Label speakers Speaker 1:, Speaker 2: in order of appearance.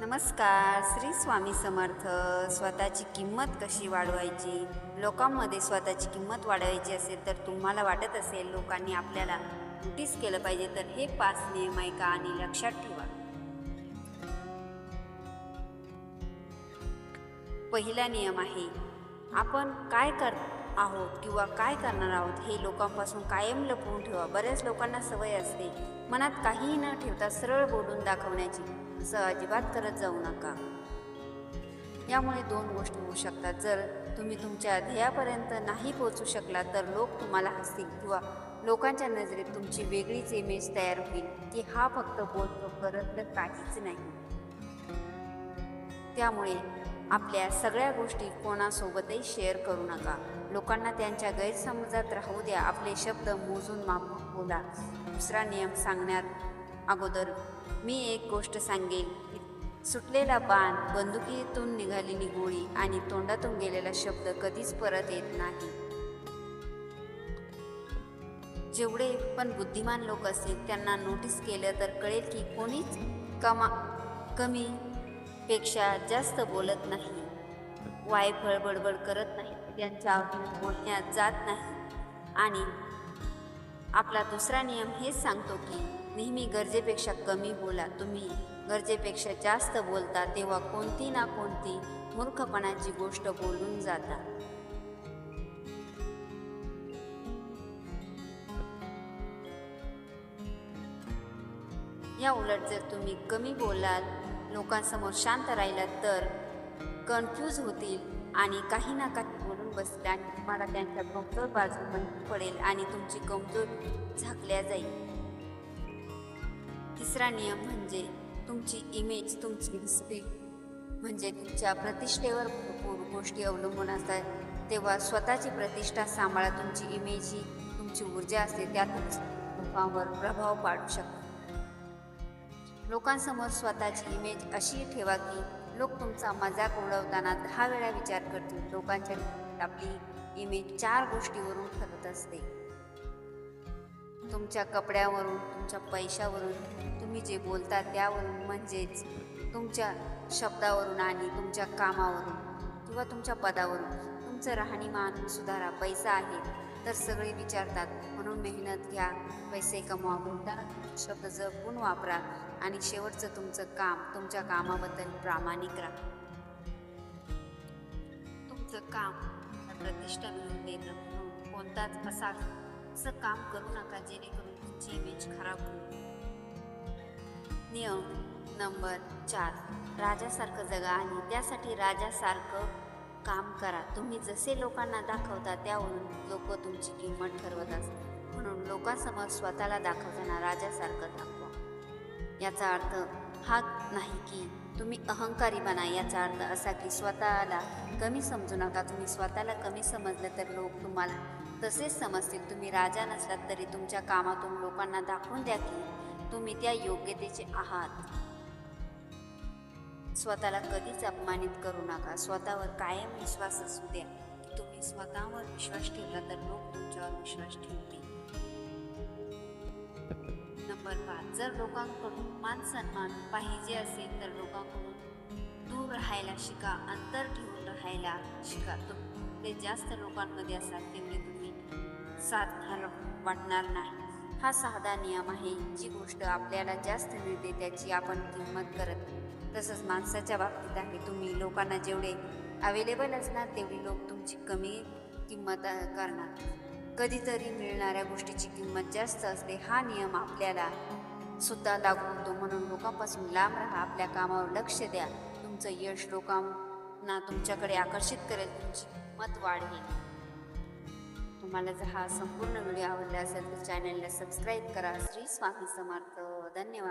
Speaker 1: नमस्कार श्री स्वामी समर्थ. स्वतःची किंमत कशी वाढवायची? लोकांमध्ये स्वतःची किंमत वाढवायची असेल तर तुम्हाला वाटत असेल लोकांनी आपल्याला नोटीस केलं पाहिजे. तर हे पाच नियम ऐका आणि लक्षात ठेवा. पहिला नियम आहे आपण काय कर आहोत किंवा काय करणार आहोत हे लोकांपासून कायम लपवून ठेवा. बऱ्याच लोकांना सवय असते मनात काहीही न ठेवता सरळ बोलून दाखवण्याची. असं अजिबात करत जाऊ नका. यामुळे दोन गोष्टी होऊ शकतात. जर तुम्ही तुमच्या ध्येयापर्यंत नाही पोहोचू शकला तर लोक तुम्हाला हसतील किंवा लोकांच्या नजरेत तुमची वेगळीच इमेज तयार होईल की हा फक्त बोलतो करत तर काहीच नाही. त्यामुळे आपल्या सगळ्या गोष्टी कोणासोबतही शेअर करू नका. लोकांना त्यांच्या गैरसमजात राहू द्या. आपले शब्द मोजून माप बोला. दुसरा नियम सांगण्यात अगोदर मी एक गोष्ट सांगेन. सुटलेला बाण बंदुकीतून निघालेली गोळी आणि तोंडातून गेलेला शब्द कधीच परत येत नाही. जेवढे पण बुद्धिमान लोक असतील त्यांना नोटीस केलं तर कळेल की कोणीच कमा कमी पेक्षा जास्त बोलत नाही. वायफळ बडबड करत नाही. त्यांच्या बोलण्यात जात नाही. आणि आपला दुसरा नियम हेच सांगतो की नेहमी गरजेपेक्षा कमी बोला. तुम्ही गरजेपेक्षा जास्त बोलता तेव्हा कोणती ना कोणती मूर्खपणाची गोष्ट बोलून जाता. या उलट जर तुम्ही कमी बोलाल लोकांसमोर शांत राहिलं तर कन्फ्यूज होतील आणि काही ना काही बोलून बसतील तुम्हाला त्यांच्या कमजोर बाजू माहिती पडेल आणि तुमची कमजोर झाकल्या जाईल. तिसरा नियम म्हणजे तुमची इमेज तुमची स्पीड म्हणजे तुमच्या प्रतिष्ठेवर भरपूर गोष्टी अवलंबून असतात. तेव्हा स्वतःची प्रतिष्ठा सांभाळा तुमची इमेज ही तुमची ऊर्जा असते त्यातून लोकांवर प्रभाव पाडू शकतो. लोकांसमोर स्वतःची इमेज अशी ठेवा की लोक तुमचा मजाक उडवताना दहा वेळा विचार करतील. लोकांच्या आपली इमेज चार गोष्टीवरून ठरत असते. तुमच्या कपड्यावरून तुमच्या पैशावरून तुम्ही जे बोलता त्यावरून म्हणजेच तुमच्या शब्दावरून आणि तुमच्या कामावरून किंवा तुमच्या पदावरून तुमचं राहणीमान सुधारा पैसा आहे तर सगळे विचारतात. म्हणून मेहनत घ्या पैसे कमवा बोलताना शब्द जपून वापरा. आणि शेवटचं तुमचं काम तुमच्या कामाबद्दल प्रामाणिक राहा. तुमचं काम प्रतिष्ठा मिळून देतं म्हणून कोणताच असा असं काम करू नका जेणेकरून तुमची इमेज खराब होईल. नियम नंबर चार. राजासारखं जगा आणि त्यासाठी राजासारखं काम करा. तुम्ही जसे लोकांना दाखवता त्यावरून लोक तुमची किंमत ठरवत असतात. म्हणून लोकांसमोर स्वतःला दाखवताना राजासारखं दाखवा. याचा अर्थ हा नाही की तुम्ही अहंकारी बना याचा अर्थ असा की स्वतःला कमी समजू नका. तुम्ही स्वतःला कमी समजलं तर लोक तुम्हाला तसेच समजतील. तुम्ही राजा नसलात तरी तुमच्या कामातून लोकांना दाखवून द्या की तुम्ही त्या योग्यतेचे आहात. स्वतःला कधीच अपमानित करू नका. स्वतःवर कायम विश्वास असू द्या. तुम्ही स्वतःवर विश्वास ठेवला तर लोक तुमच्यावर विश्वास ठेवतील. नंबर पाच जर लोकांकडून मान सन्मान पाहिजे असेल तर लोकांकडून दूर राहायला शिका अंतर ठेवून राहायला शिका. ते जास्त लोकांमध्ये असाल तेवढे तुम्ही साधार वाटणार नाही. हा साधा नियम आहे. जी गोष्ट आपल्याला जास्त मिळते त्याची आपण किंमत करत नाही. तसंच माणसाच्या बाबतीत आहे. तुम्ही लोकांना जेवढे अवेलेबल असणार तेवढी लोक तुमची कमी किंमत करणार. कधीतरी मिळणाऱ्या गोष्टीची किंमत जास्त असते हा नियम आपल्याला सुद्धा लागू होतो. म्हणून लोकांपासून लांब राहा आपल्या कामावर लक्ष द्या. तुमचं यश लोकांना तुमच्याकडे आकर्षित करेल तुमची मत वाढेल. तुम्हाला जर हा संपूर्ण व्हिडिओ आवडला असेल तर चॅनलला सबस्क्राईब करा. श्री स्वामी समर्थ. धन्यवाद.